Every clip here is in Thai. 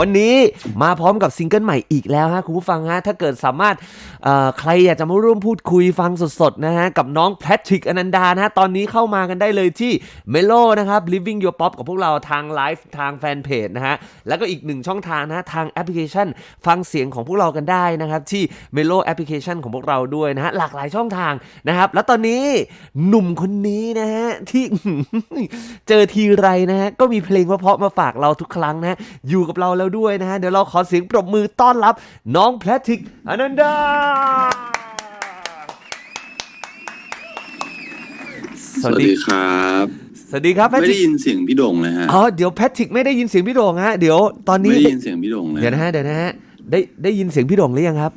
วันนี้มาพร้อมกับซิงเกิลใหม่อีกแล้วฮะคุณผู้ฟังฮะถ้าเกิดสามารถใครอยากจะมาร่วมพูดคุยฟังสดๆนะฮะกับน้องแพทริกอนันดานะฮะตอนนี้เข้ามากันได้เลยที่ m e l o นะครับ Living Your Pop กับพวกเราทางไลฟ์ทางแฟนเพจนะฮะแล้วก็อีกหนึ่งช่องทางนะฮะทางแอปพลิเคชัน ฟังเสียงของพวกเรากันได้นะครับที่ m e l o แอปพลิเคชันของพวกเราด้วยนะฮะหลากหลายช่องทางนะครับ แล้วตอนนี้หนุ่มคนนี้นะฮะที่เจอทีไรนะฮะก็มีเพลงเพราะๆมาฝากเราทุกครั้งนะฮะอยู่กับเราแล้วด้วยนะฮะ เดี๋ยวเราขอเสียงปรบมือต้อนรับน้องแพทริกอนันดา สวัสดีครับ สวัสดีครับแพไม่ทริได้กยินเสียงพี่โด่งเลยฮะอ๋อเดี๋ยวแพทริกไม่ได้ยินเสียงพี่โด่งฮะ เดี๋ยวตอนไม่นี้ ได้ยินเสียงพี่โด่งเลยเดี๋ยวนะฮะเดี๋ยวนะฮะได้ได้ยินเสียงพี่โด่งหรือยังครับ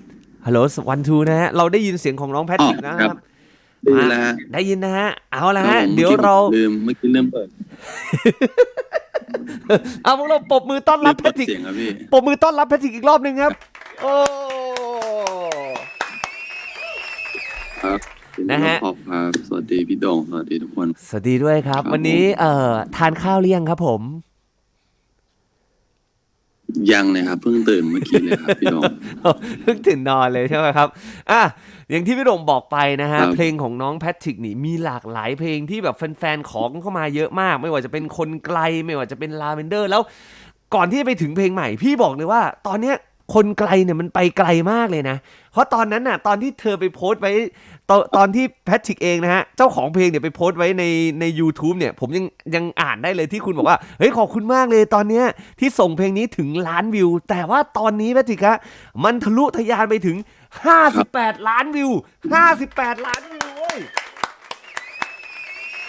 ฮัลโหลวันทูนะฮะเราได้ยินเสียงของน้องแพทริกนะครับดีแล้วฮะได้ยินนะฮะเอาละครัฮะบผมเดี๋ยวเรา ลืมเมื่อกี้ลืมเปิด เอาพวกเราปรบมือต้อนลืรับมแพเปิดทริกเสียงครับพี่ปรบมือต้อนรับแพทริกอีกรอบหนึ่งครับ โอ้ครับนะฮะขอบครับสวัสดีพี่โด่งสวัสดีทุกคน สวัสดีด้วยครับครับวันนี้เอ่อทานข้าวหรือยังครับผม ยังเลยครับเพิ่งตื่นเมื่อกี้เลยครับพี่โด่งเพิ่งตื่นนอนเลยใช่ไหมครับอะอย่างที่พี่โด่งบอกไปนะฮะครับ เพลงของน้องแพทริกนี่มีหลากหลายเพลงที่แบบแฟนๆของเข้ามาเยอะมาก ไม่ว่าจะเป็นคนไกลไม่ว่าจะเป็นลาเวนเดอร์แล้ว ก่อนที่จะไปถึงเพลงใหม่ พี่บอกเลยว่า ตอนเนี้ย คนไกลเนี่ยมันไปไกลมากเลยนะ เพราะตอนนั้นน่ะ ตอนที่เธอไปโพสต์ไว้ตอนตอนที่แพทริกเองนะฮะ เจ้าของเพลงเนี่ยไปโพสต์ไว้ในใน u t u b e เนี่ย ผมยังยังอ่านได้เลยที่คุณบอกว่า เฮ้ย ขอบคุณมากเลยตอนเนี้ยที่ส่งเพลงนี้ถึงล้านวิว แต่ว่าตอนนี้แพทริกฮะมันทะลุทะยานไปถึง 58 ล้านวิว 58 ล้านวิวเว้ย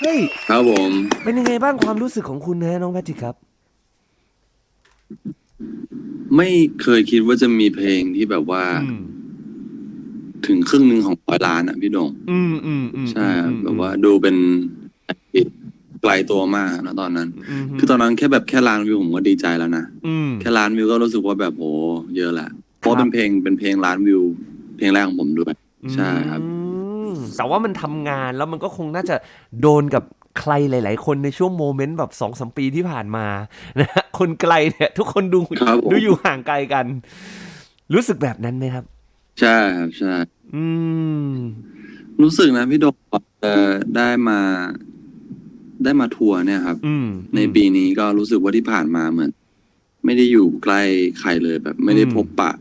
เฮ้ยครับผมเป็นยังไงบ้างความรู้สึกของคุณนะน้องแพทริกครับ ไม่เคยคิดว่าจะมีเพลงที่แบบว่า อืม ถึงครึ่งหนึ่งของร้อยล้านอะพี่โด่งอืมอืมอืมใช่ครับมแบบว่าดูเป็นไกลตัวมากนะตอนนั้นอืมคือตอนนั้นแค่แบบแค่ล้านวิวผมก็ดีใจแล้วนะ อืม แค่ล้านวิวก็รู้สึกว่าแบบโหเยอะแหละเพราะครับ เป็นเพลงเป็นเพลงล้านวิว เพลงแรกของผมด้วย ใช่ครับ อืมแต่ว่ามันทำงานแล้วมันก็คงน่าจะโดนกับ ใครหลาย ๆ คนในช่วงโมเมนต์แบบสองสมปีที่ผ่านมานะฮะคนไกลเนี่ยทุกคนดูครับผมดูอยู่ห่างไกลกัน รู้สึกแบบนั้นไหมครับ ใช่ครับใช่อืม รู้สึกนะพี่โดมเอ่อได้มาได้มาทัวร์เนี่ยครับอืมในปีนี้ก็รู้สึกว่าที่ผ่านมาเหมือน ไม่ได้อยู่ใกล้ใครเลยแบบ ไม่ได้อืมพบปะ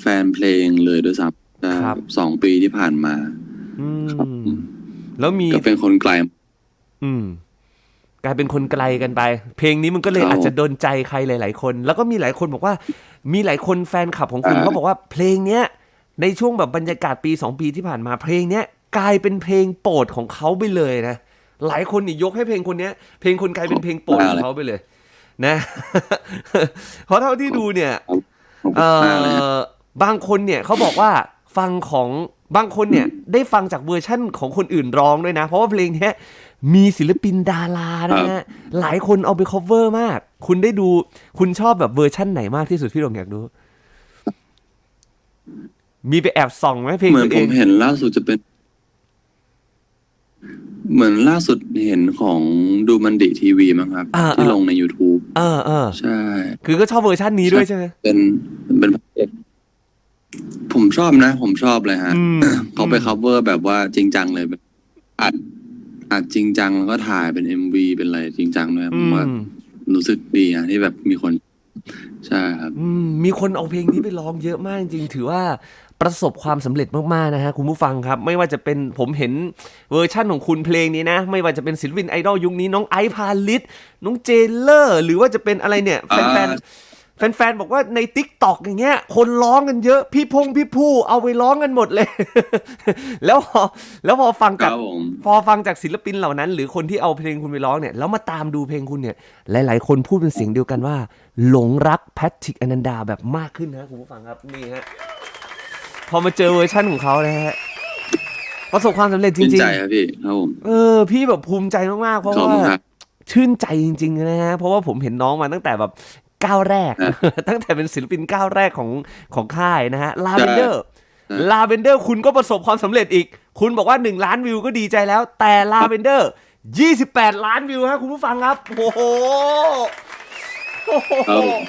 แฟนเพลงเลยด้วยซ้ำแต่ครับสองปีที่ผ่านมาอืครับมแล้วมีก็เป็นคนไกล อืมกลายเป็นคนไกลกันไป เพลงนี้มันก็เลยครับอาจจะโดนใจใครหลาย ๆ คน แล้วก็มีหลายคนบอกว่า มีหลายคนแฟนคลับของคุณอ่าเขาบอกว่าเพลงเนี้ยในช่วงแบบบรรยากาศปีสองปีที่ผ่านมาเพลงเนี้ยกลายเป็นเพลงโปรดของเขาไปเลยนะหลายคนนี่ยกให้เพลงคนเนี้ย เพลงคนไกลเป็นเพลงโปรดของเขาไปเลย นะ เพราะเท่าที่ดูเนี่ยขอบคุณเอ่มากเลยครับอบางคนเนี่ยเขาบอกว่าฟังของบางคนเนี่ย ได้ฟังจากเวอร์ชั่นของคนอื่นร้องด้วยนะ เพราะว่าเพลงเนี้ย มีศิลปินดารานะฮะหลายคนเอาไป cover มาก คุณได้ดู คุณชอบแบบเวอร์ชั่นไหนมากที่สุดพี่หลงอยากรู้มีไปแอบส่องไหมเพลงเหมือนตัวผเองมเห็นล่าสุดจะเป็น เหมือนล่าสุดเห็นของดูมันดิทีวีมั้งครับอ่าที่อ่าลงใน YouTube เออเออใช่ คือก็ชอบเวอร์ชันนี้ด้วยใช่ไหมเป็นเป็นพระเอกผมชอบนะ ผมชอบเลยฮะอืมเขาไป cover แบบว่าจริงจังเลยแบบอัด อัดจริงจังแล้วก็ถ่ายเป็น MV เป็นอะไรจริงจังด้วยผอืมมว่ารู้สึกดีอะที่แบบมีคน ใช่ครับ อืมมีคนเอาเพลงนี้ไปร้องเยอะมากจริงๆถือว่าประสบความสำเร็จมากๆนะฮะคุณผู้ฟังครับ ไม่ว่าจะเป็นผมเห็นเวอร์ชั่นของคุณเพลงนี้นะ ไม่ว่าจะเป็นศิลปินไอดอลยุคนี้น้องไอซ์พาลิสน้องเจเลอร์ หรือว่าจะเป็นอะไรเนี่ยแฟนอ่าๆ แฟนๆ บอกว่าใน t ิ k t o k อย่างเงี้ย คนร้องกันเยอะพี่พงพี่ผู้เอาไปร้องกันหมดเลย แล้วพอแล้วพอฟังคจารักบผมพอฟังจากศิลปินเหล่านั้น หรือคนที่เอาเพลงคุณไปร้องเนี่ยแล้วมาตามดูเพลงคุณเนี่ย หลาย ๆ คนพูดเป็นเสียงเดียวกันว่า หลงรักแพทริกอนันดาแบบมากขึ้นนะคุณผู้ฟังครับนี่ฮะพอมาเจอเวอร์ชั่นของเขานะฮะประสบความสำเร็จจชื่นริงใจครับพี่ครับผมๆเออ พี่แบบภูมิใจมากๆเพราะขอบว่าคุณครับชื่นใจจริงๆนะฮะเพราะว่าผมเห็นน้องมาตั้งแต่แบบ ก้าวแรกฮะตั้งแต่เป็นศิลปินก้าวแรกของของค่ายนะฮะลาเวนเดอร์ใช่ลาเวนเดอร์คุณก็ประสบความสำเร็จอีก คุณบอกว่า 1 ล้านวิวก็ดีใจแล้ว แต่ลาเวนเดอร์ 28 ล้านวิวฮะคุณผู้ฟังครับ โอ้โหโอ้โหครับผม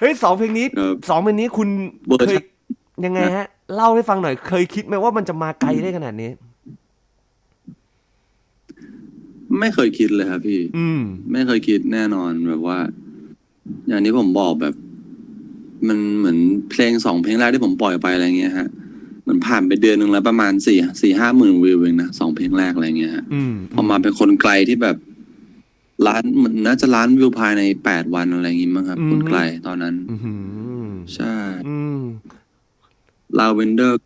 เฮ้ยสองเพลงนี้ครับสองเพลงนี้คุณเวอร์เคชัยนยังไงฮะ เล่าให้ฟังหน่อย เคยคิดไหมว่ามันจะมาไกลได้ขนาดนี้ ไม่เคยคิดเลยครับพี่ อืมไม่เคยคิดแน่นอนแบบว่า อย่างที่ผมบอกแบบ มันเหมือนเพลงสองเพลงแรกที่ผมปล่อยไปอะไรเงี้ยฮะมันผ่านไปเดือนหนึ่งแล้วประมาณสี่สี่ห้าหมื่นวิวเองนะสองเพลงแรกอะไรเงี้ยฮะอืมพอมาเป็นคนไกลที่แบบล้านมันน่าจะล้านวิวภายในแปดวันอะไรอย่างงี้มั้งครับ คนไกลตอนนั้น อืมใช่อืม ลาเวนเดอร์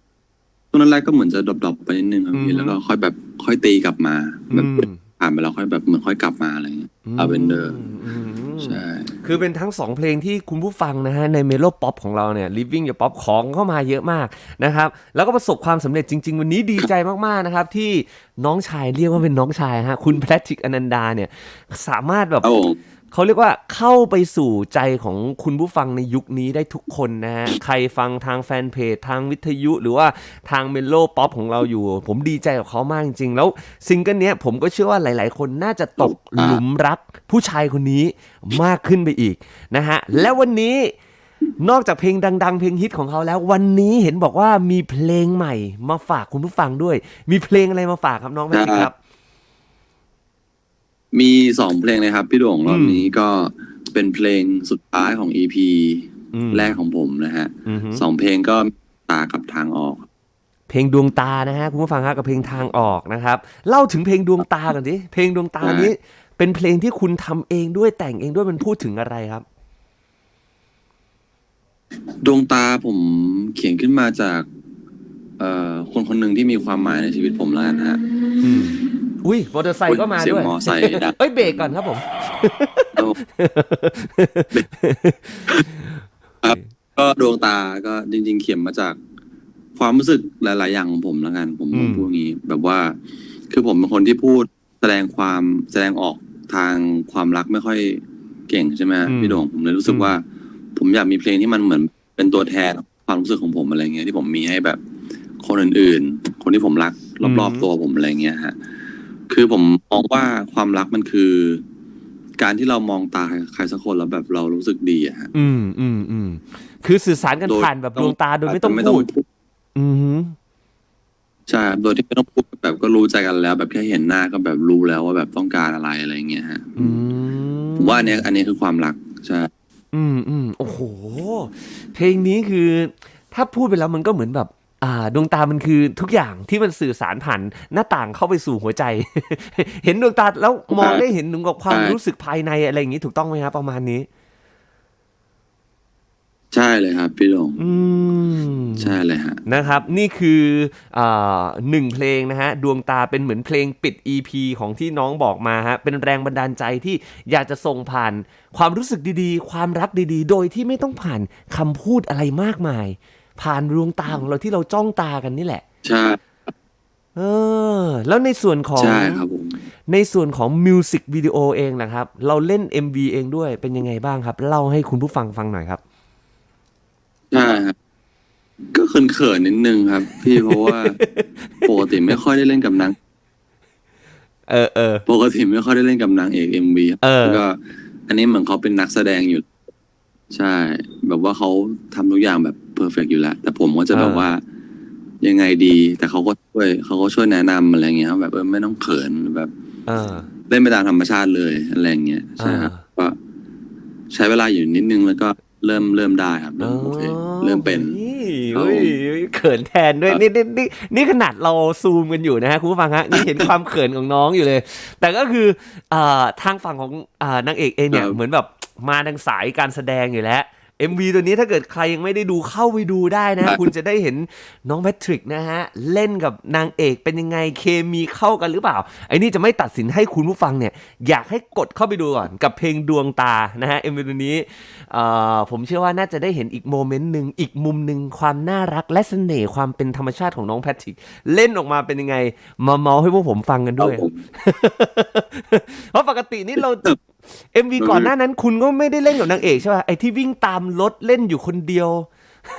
ตอนนั้นแรกก็เหมือนจะดรอปๆไปนิดนึงครับอืพี่ม แล้วก็ค่อยแบบค่อยตีกลับมาแบบอืมผ่านไปแล้วค่อยแบบเหมือนค่อยกลับมาอะไรเงี้ย Lavender อืม ใช่ คือเป็นทั้งสองเพลงที่คุณผู้ฟังนะฮะในเมโลป๊อปของเราเนี่ย Living Your Pop ของเข้ามาเยอะมากนะครับ แล้วก็ประสบความสำเร็จจริง ๆ วันนี้ดีใจมาก ๆ นะครับ ที่น้องชายเรียกว่าเป็นน้องชายฮะคุณแพทริกอนันดาเนี่ย สามารถแบบครับผมเขาเรียกว่าเข้าไปสู่ใจของคุณผู้ฟังในยุคนี้ได้ทุกคนนะฮะ ใครฟังทางแฟนเพจ ทางวิทยุหรือว่าทางเมโลป๊อปของเราอยู่ ผมดีใจกับเขามากจริง ๆ แล้วซิงเกิลเนี้ยผมก็เชื่อว่าหลาย ๆ คนน่าจะตกหลุมรักผู้ชายคนนี้มากขึ้นไปอีกนะฮะและวันนี้นอกจากเพลงดัง ๆ เพลงฮิตของเขาแล้ว วันนี้เห็นบอกว่ามีเพลงใหม่มาฝากคุณผู้ฟังด้วย มีเพลงอะไรมาฝากครับน้องแมทริกครับ มีสองเพลงเลยครับ พี่โด่งรอบอืมนี้ก็เป็นเพลงสุดท้ายของ EP อืมแรกของผมนะฮะอือฮึสองเพลงก็ตากับทางออก เพลงดวงตานะฮะคุณผู้ฟังครับกับเพลงทางออกนะครับ เล่าถึงเพลงดวงตากันดิเพลงดวงตานี้ เป็นเพลงที่คุณทำเองด้วยแต่งเองด้วยมันพูดถึงอะไรครับ ดวงตาผมเขียนขึ้นมาจากเอ่อคนคนหนึ่งที่มีความหมายในชีวิตผมแล้วกันฮะอืมอุ้ยมอเตอร์ไซค์ก็มาเสียงด้วย มอไซค์ดัง เอ้ยเบรกก่อนครับผมแล้วครับก็ดวงตาก็จริง ๆ เขียนมาจากความรู้สึกหลาย ๆ อย่างของผมแล้วกัน ผมอืผมมพูดงี้ แบบว่า คือผมเป็นคนที่พูดแสดงความแสดงออก ทางความรักไม่ค่อยเก่งใช่ไหมฮะอืม พี่โด่งผมเลยรู้สึกอืมว่า ผมอยากมีเพลงที่มันเหมือนเป็นตัวแทนความรู้สึกของผมอะไรเงี้ยที่ผมมีให้แบบ คนอื่นๆ คนที่ผมรักรอบๆตัวผมอะไรเงี้ยฮะคือผมมองว่าความรักมันคือ การที่เรามองตาใครสักคนแล้วแบบเรารู้สึกดีอะฮะ อืมอืมอืมคือสื่อสารกันโดย ผ่านแบบดวงตาโดยไม่ต้องไม่พูดพูด อื อหือใช่โดยที่ไม่ต้องพูดแบบก็รู้ใจกันแล้ว แบบแค่เห็นหน้าก็แบบรู้แล้วว่าแบบต้องการอะไรอะไรเงี้ยฮะอืมผมว่าอันเนี้ยอันเนี้ยคือความรักใช่ อืมอืมโอ้โห เพลงนี้คือ ถ้าพูดไปแล้วมันก็เหมือนแบบ อ่า ดวงตามันคือทุกอย่างที่มันสื่อสารผ่านหน้าต่างเข้าไปสู่หัวใจ เห็นดวงตาแล้วมองได้เห็นถึงกับความรู้สึกภายในอะไรอย่างนี้ถูกต้องไหมครับประมาณนี้ ใช่เลยครับ พี่หลงอืม ใช่เลยฮะ นะครับนี่คืออ่าหนึ่งเพลงนะฮะดวงตาเป็นเหมือนเพลงปิด EP ของที่น้องบอกมาฮะเป็นแรงบันดาลใจที่อยากจะส่งผ่าน ความรู้สึกดีๆ ความรักดีๆ โดยที่ไม่ต้องผ่านคำพูดอะไรมากมาย ผ่านดวงตาของเราที่เราจ้องตากันนี่แหละ ใช่เออ แล้วในส่วนของใช่ครับผม ในส่วนของมิวสิกวิดีโอเองนะครับ เราเล่น MV เองด้วยเป็นยังไงบ้างครับ เล่าให้คุณผู้ฟังฟังหน่อยครับ ใช่ครับก็เขินๆนิดนึงครับ พี่เพราะว่า ปกติไม่ค่อยได้เล่นกับนางเออเออ ปกติไม่ค่อยได้เล่นกับนางเอกเอ็มวีเออก็ อันนี้เหมือนเขาเป็นนักแสดงอยู่ ใช่ แบบว่าเขาทำทุกอย่างแบบเพอร์เฟกอยู่แล้ว แต่ผมก็จะแบบว่า ยังไงดี แต่เขาก็ช่วยเขาก็ช่วยแนะนำอะไรเงี้ยแบบเออไม่ต้องเขินแบบ เออ เล่นไปตามธรรมชาติเลยอะไรเงี้ยใช่ครับอ่า ก็ใช้เวลาอยู่นิดนึงแล้วก็ เริ่มเริ่มได้ครับเริ่มโอเคเริ่มเป็นเฮ้ยเฮ้ยเขินแทนด้วยนี่นี่นี่นี่ขนาดเราซูมกันอยู่นะฮะคุณผู้ฟังฮะนี่เห็นความเขินของน้องอยู่เลย แต่ก็คืออ่าทางฝั่งของอ่านางเอกเองเนี่ยครับเหมือนแบบมาทางสายการแสดงอยู่แล้ว MV ตัวนี้ถ้าเกิดใครยังไม่ได้ดูเข้าไปดูได้นะ คุณจะได้เห็นน้องแพทริกนะฮะ เล่นกับนางเอกเป็นยังไงเคมีเข้ากันหรือเปล่า ไอ้นี่จะไม่ตัดสินให้คุณผู้ฟังเนี่ย อยากให้กดเข้าไปดูก่อนกับเพลงดวงตานะฮะ MV ตัวนี้เอ่อผมเชื่อว่าน่าจะได้เห็นอีกโมเมนต์หนึ่งอีกมุมหนึ่งความน่ารักและเสน่ห์ความเป็นธรรมชาติของน้องแพทริก เล่นออกมาเป็นยังไง มาเมาให้พวกผมฟังกันครับด้วยผมเพราะปกตินี่เรา MV ก่อนหน้านั้นคุณก็ไม่ได้เล่นกับนางเอกใช่ป่ะไอ้ที่วิ่งตามรถเล่นอยู่คนเดียว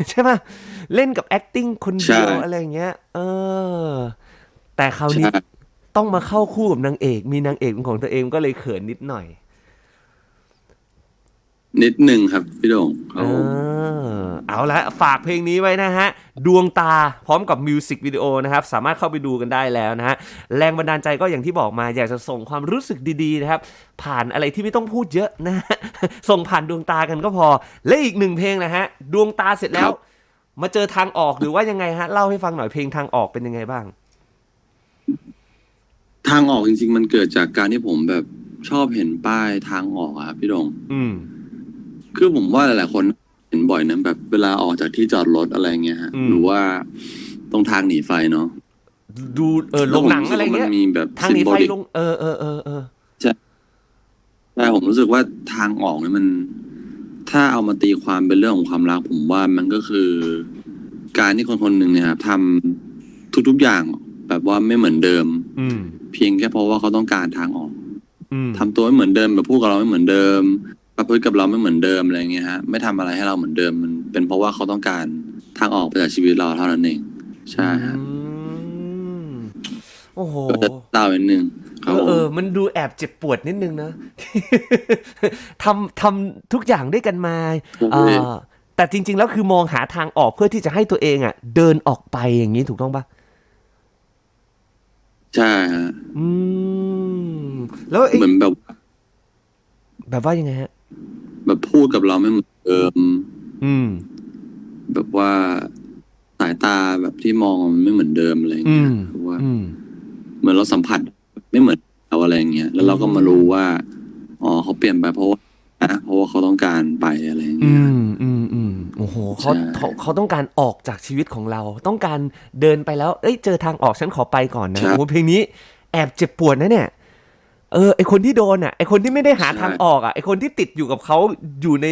ใช่ป่ะเล่นกับ acting คนเดียวใช่อะไรอย่างเงี้ย เออ แต่คราวนี้ใช่ต้องมาเข้าคู่กับนางเอก มีนางเอกเป็นของตัวเองก็เลยเขินนิดหน่อย นิดนึงครับพี่โด่งครับผมเออเอาละฝากเพลงนี้ไว้นะฮะ ดวงตาพร้อมกับมิวสิกวิดีโอนะครับ สามารถเข้าไปดูกันได้แล้วนะฮะ แรงบันดาลใจก็อย่างที่บอกมา อยากจะส่งความรู้สึกดีๆนะครับ ผ่านอะไรที่ไม่ต้องพูดเยอะนะฮะ ส่งผ่านดวงตากันก็พอ และอีกหนึ่งเพลงนะฮะ ดวงตาเสร็จแล้ว มาเจอทางออกหรือว่ายังไงฮะ เล่าให้ฟังหน่อยเพลงทางออกเป็นยังไงบ้าง ทางออกจริง ๆ มันเกิดจากการที่ผมแบบชอบเห็นป้ายทางออกอะครับพี่โด่งอืม คือผมว่าหลายๆคนเห็นบ่อยนะแบบเวลาออกจากที่จอดรถอะไรเงี้ยฮะอืม หรือว่าตรงทางหนีไฟเนาะดูเออลงหนังอะไรเงี้ย แล้วผมสึกว่ามันมีแบบทางหนีไฟ symbolic ลงเออเออเออเออแต่ผมรู้สึกว่าทางออกเนี่ยมัน ถ้าเอามาตีความเป็นเรื่องของความรัก ผมว่ามันก็คือ การที่คนคนหนึ่งเนี่ยครับทำทุกๆอย่างแบบว่าไม่เหมือนเดิม อืมเพียงแค่เพราะว่าเขาต้องการทางออก อืม ทำตัวไม่เหมือนเดิมแบบพูดกับเราไม่เหมือนเดิม ประพฤติกับเราไม่เหมือนเดิมอะไรเงี้ยฮะไม่ทำอะไรให้เราเหมือนเดิมมันเป็นเพราะว่าเขาต้องการทางออกไปจากชีวิตเราเท่านั้นเองใช่ฮะอืมโอ้โหก็จะเล่านิดนึงคเอรับอผมเออ มันดูแอบเจ็บปวดนิดนึงนะทำทำทุกอย่างด้วยกันมาเอ่อแต่จริง ๆ แล้วคือมองหาทางออกเพื่อที่จะให้ตัวเองอะ เดินออกไปอย่างนี้ถูกต้องปะใช่ฮะอืม แล้วไอ้เหมือนแบบ แบบว่ายังไงฮะ แบบพูดกับเราไม่เหมือนเดิมอืม แบบว่าสายตาแบบที่มองมันไม่เหมือนเดิมอะไรอืเงี้ยมเพราะว่า อืม เหมือนเราสัมผัสไม่เหมือนเราอะไรเงี้ยแล้วเราก็มารู้ว่าอ๋อเขาเปลี่ยนไปเพราะว่านะเพราะว่าเขาต้องการไปอะไรอืเงี้ย มอืมอืมโอ้โหเขาใช่ เขาเขาต้องการออกจากชีวิตของเรา ต้องการเดินไปแล้ว เอ้ย เจอทางออกฉันขอไปก่อนนะใช่โอ้โหเพลงนี้ แอบเจ็บปวดนะเนี่ย เออไอคนที่โดนอะไอคนที่ไม่ได้หาใช่ทางออกอะไอคนที่ติดอยู่กับเขาอยู่ใน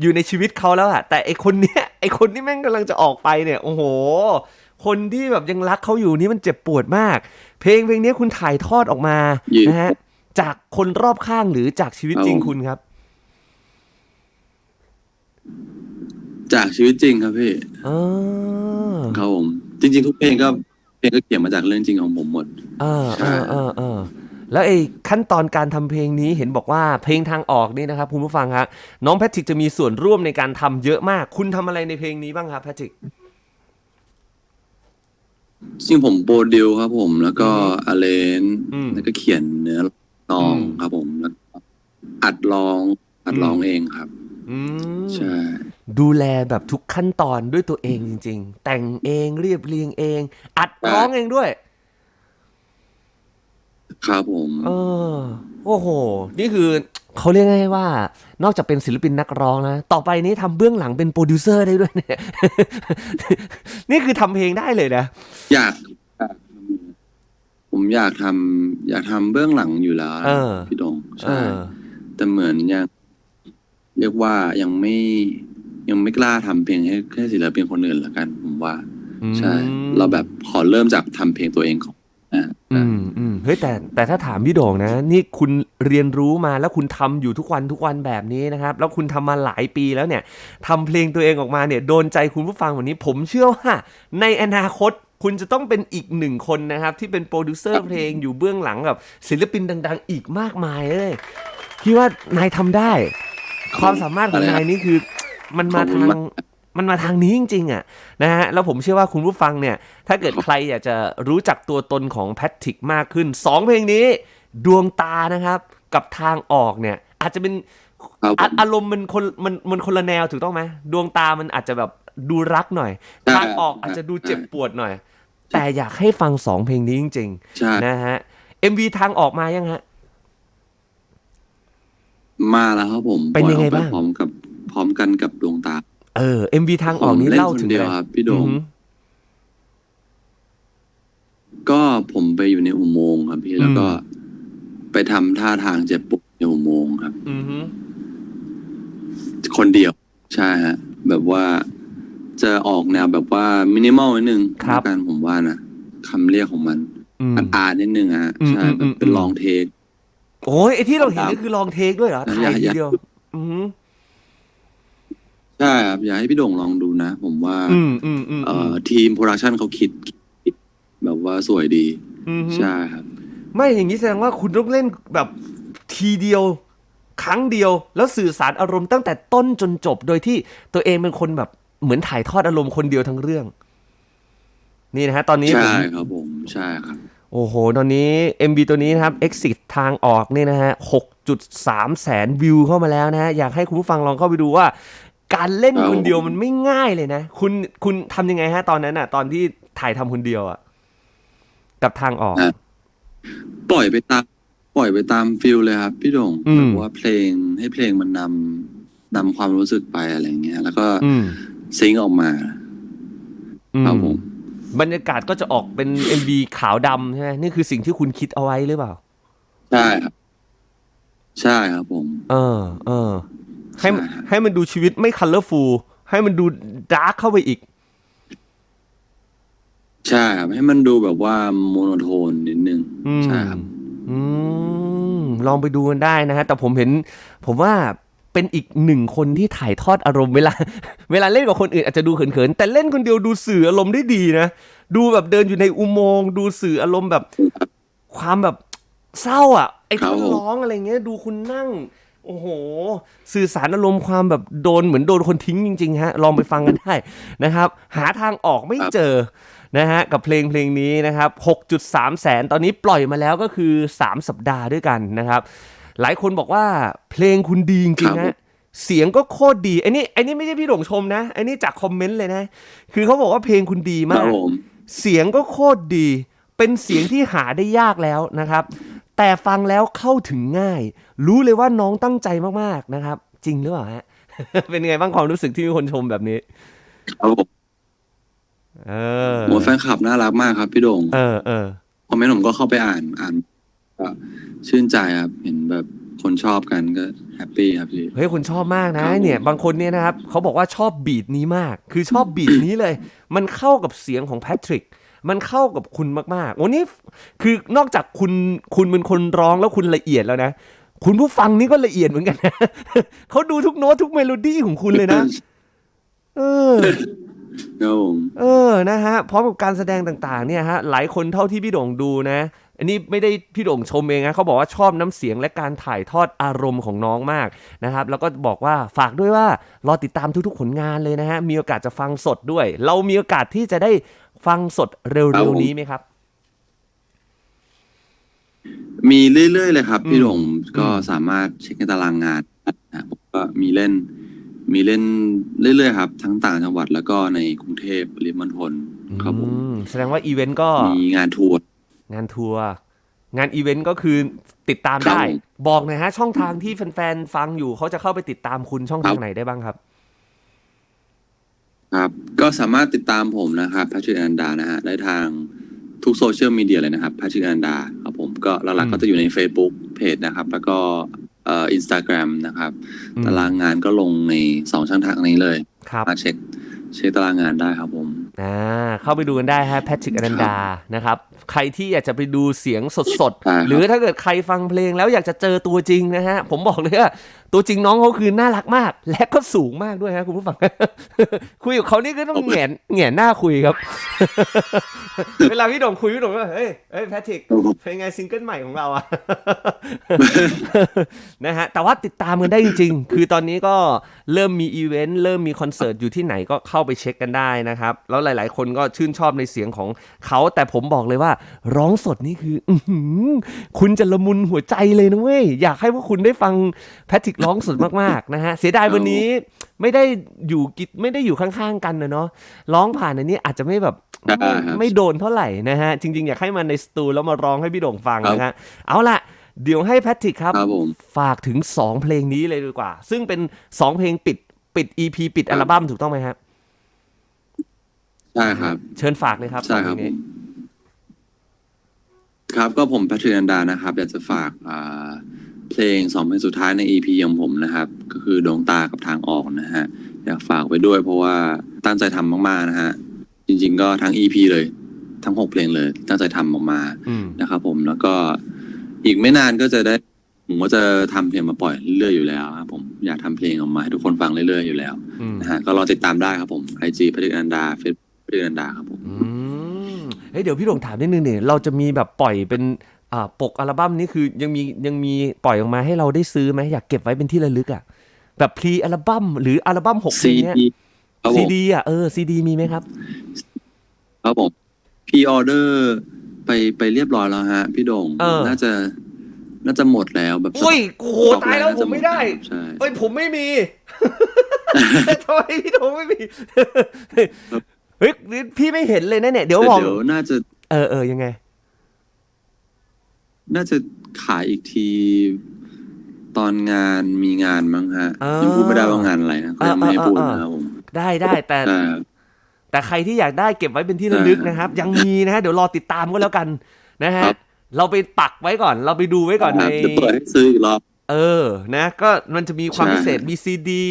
อยู่ในชีวิตเขาแล้วอะ แต่ไอคนเนี้ยไอคนที่แม่งกำลังจะออกไปเนี่ยโอ้โห คนที่แบบยังรักเขาอยู่นี่มันเจ็บปวดมาก เพลงเพลงนี้คุณถ่ายทอดออกมายืนนะฮะจากคนรอบข้างหรือจากชีวิตจริงเอาคุณครับ จากชีวิตจริงครับพี่เออครับผมจริง ๆ ทุกเพลงก็เพลงก็เขียนมาจากเรื่องจริงของผมหมดเออใช่เออเออเออ แล้วไอ้ขั้นตอนการทำเพลงนี้เห็นบอกว่าเพลงทางออกนี่นะครับคุณผู้ฟังครับน้องแพทริกจะมีส่วนร่วมในการทำเยอะมาก คุณทำอะไรในเพลงนี้บ้างครับแพทริกจริงผมโปรดิวครับผม แล้วก็อเลนอืมแล้วก็เขียนเนื้อร้องอืมครับผมแล้วก็อัดร้องอัดร้องเองครับอืมใช่ดูแลแบบทุกขั้นตอนด้วยตัวเองจริง ๆ แต่งเองเรียบเรียงเอง อัดร้องเองด้วย ครับผม เออ โอ้โห นี่คือเขาเรียกง่ายๆว่า นอกจากเป็นศิลปินนักร้องนะ ต่อไปนี้ทำเบื้องหลังเป็นโปรดิวเซอร์ได้ด้วยเนี่ย นี่คือทำเพลงได้เลยนะ อยากอยากผมอยากทำอยากทำเบื้องหลังอยู่แล้วนะเออ พี่ดงเอใช่ อ แต่เหมือนยังเรียกว่ายังไม่ยังไม่กล้าทำเพลงให้ให้ศิลปินคนอื่นละกัน ผมว่า ใช่เราแบบขอเริ่มจากทำเพลงตัวเองก่อน อะอืมอืมเฮ้ยแต่แต่ถ้าถามพี่โด่งนะ นี่คุณเรียนรู้มาแล้วคุณทำอยู่ทุกวันทุกวันแบบนี้นะครับ แล้วคุณทำมาหลายปีแล้วเนี่ยทำเพลงตัวเองออกมาเนี่ย โดนใจคุณผู้ฟังวันนี้ ผมเชื่อว่า ในอนาคตคุณจะต้องเป็นอีกหนึ่งคนนะครับ ที่เป็นโปรดิวเซอร์เพลงอยู่เบื้องหลังกับศิลปินดัง ๆ อีกมากมายเลยพี่ว่านายทำได้ ความสามารถของนายนี่คือ มันมาทาง มันมาทางนี้จริงๆอะนะฮะแล้วผมเชื่อว่าคุณผู้ฟังเนี่ย ถ้าเกิดใครอยากจะรู้จักตัวตนของแพทริกมากขึ้นสองเพลงนี้ ดวงตานะครับ กับทางออกเนี่ย อาจจะเป็นครับผอามอารมณ์มันคนมันมันคนละแนวถูกต้องไหมดวงตามันอาจจะแบบดูรักหน่อยใช่ทางออกอาจจะดูเจ็บปวดหน่อย แต่อยากให้ฟังสองเพลงนี้จริงใช่ๆนะฮะ MV ทางออกมายังฮะมาแล้วครับผมเป็นยังไงปล่อออกบ้างพร้อมกับพร้อมกันกับดวงตา เออ MV ทางออกนี้ผมเล่นเล่าคนถึงเดียวอะไรครับพี่โดมอือหือก็ผมไปอยู่ในอุโมงค์ครับพี่แล้วก็ ไปทำท่าทางเจ็บปวดในอุโมงค์ครับอือหือคนเดียว ใช่ฮะ แบบว่าจะออกแนวแบบว่ามินิมอลนิดนึงครับแล้วกันผมว่านะคำเรียกของมันอืมอัดอาดนิดนึงอะฮะอืมใช่อืมแบบอืเป็นมลองเทคโอ้ยไอที่เราเห็นครับนี่คือลองเทคด้วยเหรออย่าถ่ายทีอย่าเดียว อืม ใช่ครับอยากให้พี่โด่งลองดูนะ ผมว่าอืมอืมอืมเอ่อทีมโปรดักชันเขาคิดคิด แบบว่าสวยดีอืมใช่ครับ ไม่อย่างนี้แสดงว่าคุณต้องเล่นแบบทีเดียว ครั้งเดียว แล้วสื่อสารอารมณ์ตั้งแต่ต้นจนจบโดยที่ตัวเองเป็นคนแบบเหมือนถ่ายทอดอารมณ์คนเดียวทั้งเรื่อง นี่นะฮะ ตอนนี้ผม ใช่ครับผม ใช่ครับ โอ้โห ตอนนี้ MV ตัวนี้นะครับ Exit ทางออกเนี่ยนะฮะ 6.3 แสนวิวเข้ามาแล้วนะฮะ อยากให้คุณผู้ฟังลองเข้าไปดูว่า การเล่นครับคนเดียวมันไม่ง่ายเลยนะ คุณคุณทำยังไงฮะ ตอนนั้นอะ ตอนที่ถ่ายทำคนเดียวอะ กับทางออก ปล่อยไปตาม ปล่อยไปตามฟิลเลยครับ พี่โด่งอืมแบบว่าเพลงให้เพลงมันนำนำความรู้สึกไปอะไรเงี้ย แล้วก็อืมซิงค์ออกมาอืครับผมบรรยากาศก็จะออกเป็น MV ขาวดำใช่ไหมนี่คือสิ่งที่คุณคิดเอาไว้หรือเปล่า ใช่ครับ ใช่ครับผม เออ เออ ให้มันใช่ครับให้มันดูชีวิตไม่คัลเลอร์ฟูลให้มันดูดาร์กเข้าไปอีก ใช่ครับให้มันดูแบบว่าโมโนโทนนิดนึงอืมใช่ครับอืมลองไปดูกันได้นะฮะ แต่ผมเห็น ผมว่าเป็นอีกหนึ่งคนที่ถ่ายทอดอารมณ์เวลา เวลาเล่นกับคนอื่นอาจจะดูเขินๆ แต่เล่นคนเดียวดูสื่ออารมณ์ได้ดีนะ ดูแบบเดินอยู่ในอุโมงค์ดูสื่ออารมณ์แบบ ความแบบเศร้าอะ ไอ้ครัท่บอนผมร้องอะไรเงี้ย ดูคุณนั่ง โอ้โห สื่อสารอารมณ์ความแบบโดนเหมือนโดนคนทิ้งจริงๆฮะ ลองไปฟังกันได้นะครับ หาทางออกไม่เจอนะฮะกับเพลงเพลงนี้นะครับ 6.3 แสนตอนนี้ปล่อยมาแล้วก็คือ 3 สัปดาห์ด้วยกันนะครับ หลายคนบอกว่าเพลงคุณดีจริงครัๆบฮะเสียงก็โคตรดีไอ้นี่ไอ้นี่ไม่ใช่พี่หลงชมนะไอ้นี่จากคอมเมนต์เลยนะ คือเขาบอกว่าเพลงคุณดีคมารับกผมเสียงก็โคตรดี เป็นเสียงที่หาได้ยากแล้วนะครับ แต่ฟังแล้วเข้าถึงง่าย รู้เลยว่าน้องตั้งใจมากๆนะครับ จริงหรือเปล่าฮะ เป็นไงบ้างความรู้สึกที่มีคนชมแบบนี้ครับผมเออโหแฟนคลับน่ารักมากครับ พี่โด่งเออเออคอมเมนต์ผมก็เข้าไปอ่านอ่านก็ชื่นใจครับ เห็นแบบคนชอบกันก็แฮปปี้ครับพี่ เฮ้ยคุณชอบมากนะครับผม เนี่ย บางคนเนี่ยนะครับเขาบอกว่าชอบบีทนี้มาก คือชอบบีทนี้เลย มันเข้ากับเสียงของแพทริก มันเข้ากับคุณมากๆวันนี้คือนอกจากคุณคุณเป็นคนร้องแล้วคุณละเอียดแล้วนะคุณผู้ฟังนี่ก็ละเอียดเหมือนกันนะเขาดูทุกโน้ตทุกเมโลดี้ของคุณเลยนะ เออครับผมเออนะฮะพร้อมกับการแสดงต่าง ๆ เนี่ยฮะหลายคนเท่าที่พี่โด่งดูนะ อันนี้ไม่ได้พี่โด่งชมเองนะเขาบอกว่าชอบน้ำเสียงและการถ่ายทอดอารมณ์ของน้องมากนะครับ แล้วก็บอกว่าฝากด้วยว่ารอติดตามทุกๆผลงานเลยนะฮะมีโอกาสจะฟังสดด้วย เรามีโอกาสที่จะได้ ฟังสดเร็วๆนี้ไหมครับ มีเรื่อยๆเลยครับ พี่อืมโด่งก็อืมสามารถเช็คในตารางงานนะผมก็มีเล่น มีเล่นเรื่อยๆครับ ทั้งต่างจังหวัดแล้วก็ในกรุงเทพปริมณฑลครับผมอืมแสดงว่าอีเวนต์ก็มีงานทัวร์งานทัวร์งานอีเวนต์ก็คือติดตามครับได้ผมบอกหน่อยฮะ ช่องทางที่แฟนๆฟังอยู่เขาจะเข้าไปติดตามคุณช่องทางครับไหนได้บ้างครับ ครับ ก็สามารถติดตามผมนะครับแพทริกอันดานะฮะได้ทางทุกโซเชียลมีเดียเลยนะครับแพทริกอันดาครับผมก็หลักอืมๆก็จะอยู่ใน Facebook เพจนะครับ แล้วก็เอ่ออินสตาแกรมนะครับ อืม ตารางงานก็ลงในสองช่องทางนี้เลย ครับ มาเช็คเช็คตารางงานได้ครับผม อ่าเข้าไปดูกันได้ฮะแพทริกอนันดานะครับ ใครที่อยากจะไปดูเสียงสดใช่ครับๆหรือถ้าเกิดใครฟังเพลงแล้วอยากจะเจอตัวจริงนะฮะ ผมบอกเลยว่าตัวจริงน้องเขาคือน่ารักมาก และก็สูงมากด้วยฮะคุณผู้ฟัง คุยกับเขานี่ก็ต้องแหงนแหงนหน้าคุยครับ เวลาพี่โด่งคุยพี่โด่งก็เฮ้ยเฮ้ยแพทริกเป็นไงซิงเกิลใหม่ของเราอะนะฮะแต่ว่าติดตามกันได้จริง ๆ คือตอนนี้ก็เริ่มมีอีเวนต์เริ่มมีคอนเสิร์ตอยู่ที่ไหนก็เข้าไปเช็คกันได้นะครับแล้วหลาย ๆ คนก็ชื่นชอบในเสียงของเขา แต่ผมบอกเลยว่า ร้องสดนี่คืออื้อหือคุณจะละมุนหัวใจเลยนะเว้ย อยากให้พวกคุณได้ฟังแพทริกร้องสดมากๆนะฮะ เสียดายวันนี้ไม่ได้อยู่กิจไม่ได้อยู่ข้าง ๆ กันนะเนาะร้องผ่านอันนี้อาจจะไม่แบบใช่ครับไม่โดนเท่าไหร่นะฮะ จริง ๆ อยากให้มันในสตูแล้วมาร้องให้พี่โด่งฟังครับนะฮะเอาล่ะเดี๋ยวให้แพทริกครับครับผมฝากถึง 2 เพลงนี้เลยดีกว่า ซึ่งเป็น 2 เพลงปิดปิด EP ปิดอัลบั้มถูกต้องไหมครับ ใช่ครับ เชิญฝากเลยครับใช่สองคเพรัลบงผนี้มครับก็ผมแพทริกอันดานะครับ อยากจะฝากอ่าเพลงสองเพลงสุดท้ายใน EP ของผมนะครับ ก็คือดวงตากับทางออกนะฮะ อยากฝากไว้ด้วยเพราะว่าตั้งใจทำมากๆนะฮะ จริงๆก็ทั้ง EP เลย ทั้งหกเพลงเลย ตั้งใจทำออกมา อืม นะครับผมแล้วก็อีกไม่นานก็จะได้ ผมก็จะทำเพลงมาปล่อยเรื่อยๆอยู่แล้วครับผมอยากทำเพลงออกมาให้ทุกคนฟังเรื่อยๆอยู่แล้วอืม นะฮะก็รอติดตามได้ครับผมไอจีพทริกอันดาเฟซ พทริกอันดาครับผมอืมเฮ้ยเดี๋ยวพี่โด่งถามนิดนึงเนี่ยเราจะมีแบบปล่อยเป็นอ่าปกอัลบั้มนี้คือยังมียังมีปล่อยออกมาให้เราได้ซื้อไหมอยากเก็บไว้เป็นที่ระลึกอะแบบพรีอัลบั้มหรืออัลบั้มหกเพลซีงเนี้ยดีครับผซีมดีอะเออซีดีมีไหมครับ ครับผมพีออเดอร์ไปไปเรียบร้อยแล้วฮะ พี่โด่งเออน่าจะน่าจะหมดแล้วแบบอุ้ยโอ้โหสต็อกตายแล้วน่ผจะมหไม่ได้ใช่เอ้ยผมไม่มีทำไมพี่โดไม่มี เฮ้ยพี่ไม่เห็นเลยนะเนี่ยเดี๋ยวแต่มองเดี๋ยวน่าจะ เออเออยังไง น่าจะขายอีกทีตอนงานมีงานมั้งฮะอ่ายังพูดไม่ได้ว่างานอะไรนะเขายังไม่ให้พูดอ่าอ่านะครับผมได้ได้แต่ใช่ครับแต่ใครที่อยากได้เก็บไว้เป็นที่ระลึกนะครับ ยังมีนะฮะเดี๋ยวรอติดตามก็แล้วกันนะฮะครับเราไปปักไว้ก่อน เราไปดูไว้ก่อนคในรับจะเปิดให้ซื้ออีกรอบเออนะ ก็มันจะมีความใช่พิเศษมีซีดี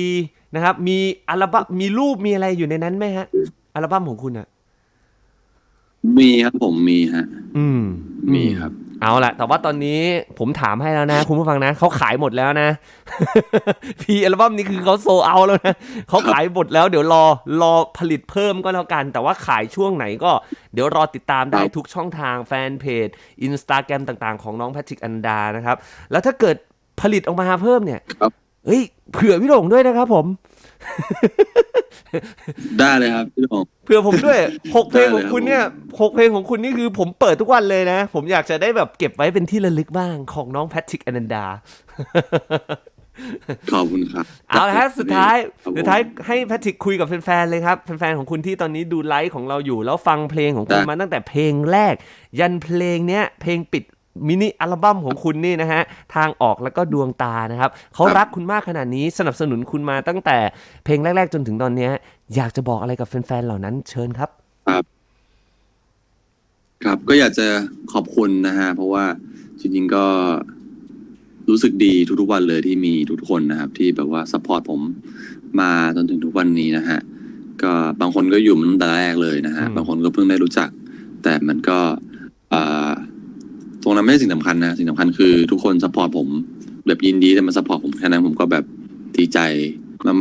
นะครับ มีอัลบั้มมีรูปมีอะไรอยู่ในนั้นไหมฮะ อัลบั้มของคุณอะมีครับผมมีฮะ อืม มีครับ เอาละแต่ว่าตอนนี้ผมถามให้แล้วนะ คุณผู้ฟังนะเขาขายหมดแล้วนะ พีอัลบั้มนี้คือเขาโซเอาแล้วนะเขาขายหมดแล้วเดี๋ยวรอรอผลิตเพิ่มก็แล้วกัน แต่ว่าขายช่วงไหนก็ เดี๋ยวรอติดตามได้ครับทุกช่องทางแฟนเพจอินสตาแกรมต่างๆ ของน้องแพทริกอันดานะครับ แล้วถ้าเกิดผลิตออกมาเพิ่มเนี่ยครับเฮ้ยเผื่อพี่หลงด้วยนะครับผม ได้เลยครับพี่โด่ง เผื่อผมด้วยหกเพลงได้ขเลยองคุณครับเนี่ยหกเพลงของคุณนี่คือผมเปิดทุกวันเลยนะ ผมอยากจะได้แบบเก็บไว้เป็นที่ระลึกบ้างของน้องแพทริกอนันดา ขอบคุณครับเอาละฮะสุดท้ายครับผมสุดท้ายให้แพทริกคุยกับแฟนๆเลยครับแฟนๆของคุณที่ตอนนี้ดูไลฟ์ของเราอยู่ แล้วฟังเพลงของคุณได้ มาตั้งแต่เพลงแรก ยันเพลงเนี้ยเพลงปิด มินิอัลบั้มของคุณนี่นะฮะ ทางออกแล้วก็ดวงตานะครับ เขารักคุณมากขนาดนี้สนับสนุนคุณมาตั้งแต่เพลงแรก ๆ จนถึงตอนเนี้ย อยากจะบอกอะไรกับแฟนๆเหล่านั้นเชิญครับ ครับก็อยากจะขอบคุณนะฮะ เพราะว่าจริงๆก็รู้สึกดีทุกๆวันเลยที่มีทุกๆคนนะครับ ที่แบบว่าซัพพอร์ตผมมาจนถึงทุกวันนี้นะฮะ ก็บางคนก็อยู่มาตั้งแต่แรกเลยนะฮะ อืม บางคนก็เพิ่งได้รู้จัก แต่มันก็อ่า ตรงนั้นไม่ใช่สิ่งสำคัญนะ สิ่งสำคัญคือทุกคนซัพพอร์ตผม แบบยินดีแต่มาซัพพอร์ตผมแค่นั้นผมก็แบบดีใจ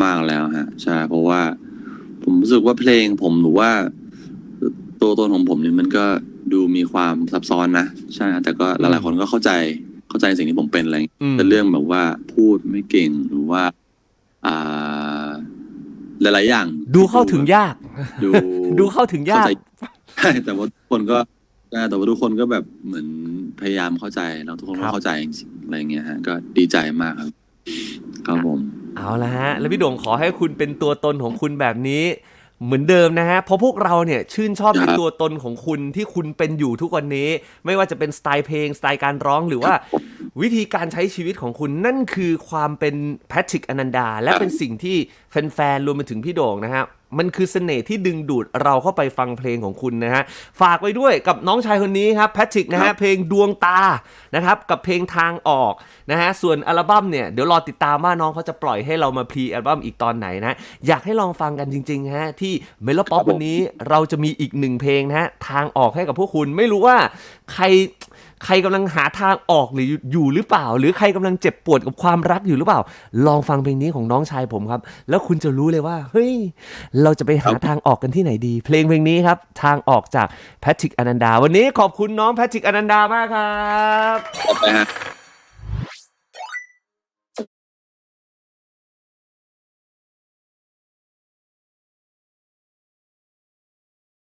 มากๆแล้วฮะใช่เพราะว่า ผมรู้สึกว่าเพลงผมหรือว่า ตัวตนของผมเนี่ยมันก็ดูมีความซับซ้อนนะใช่แต่ก็หลายๆคนก็เข้าใจเข้าใจสิ่งที่ผมเป็นอะไรอย่างเงี้ยอืมเป็นเรื่องแบบว่าพูดไม่เก่งหรือว่า อ่า หลายๆอย่างดูเข้าถึงยาก ดู ดูเข้าถึงยาก เข้ใจ ใช่แต่ว่าทุกคนก็ใช่แต่ว่าทุกคนก็แบบเหมือนพยายามเข้าใจแล้วทุกคนคก็รับเข้าใจจริงๆอะไรอย่างเงี้ยฮะก็ดีใจมากครับครับผม เอาละฮะ แล้วพี่โด่งขอให้คุณเป็นตัวตนของคุณแบบนี้ เหมือนเดิมนะฮะ เพราะพวกเราเนี่ยชื่นชอบในครับตัวตนของคุณที่คุณเป็นอยู่ทุกวันนี้ ไม่ว่าจะเป็นสไตล์เพลง สไตล์การร้องหรือว่า วิธีการใช้ชีวิตของคุณนั่นคือความเป็นแพทริกอนันดา และเป็นสิ่งที่แฟนๆรวมไปถึงพี่โด่งนะฮะ มันคือเสน่ห์ที่ดึงดูดเราเข้าไปฟังเพลงของคุณนะฮะ ฝากไว้ด้วยกับน้องชายคนนี้ครับแพทริกนะครัฮะบเพลงดวงตานะครับ กับเพลงทางออกนะฮะ ส่วนอัลบั้มเนี่ย เดี๋ยวรอติดตามว่าน้องเขาจะปล่อยให้เรามาพรีอัลบั้มอีกตอนไหนนะ อยากให้ลองฟังกันจริงๆฮะที่เมโลป๊อปวันนี้เราจะมีอีกหนึ่งเพลงนะฮะทางออกให้กับพวกคุณไม่รู้ว่าใคร ใครกำลังหาทางออกหรืออยู่หรือเปล่า หรือใครกำลังเจ็บปวดกับความรักอยู่หรือเปล่า ลองฟังเพลงนี้ของน้องชายผมครับ แล้วคุณจะรู้เลยว่า เฮ้ย เราจะไปหาทางออกกันที่ไหนดี เพลงเพลงนี้ครับ ทางออกจากแพทริกอนันดา วันนี้ขอบคุณน้องแพทริกอนันดามากครับต่อไปฮะ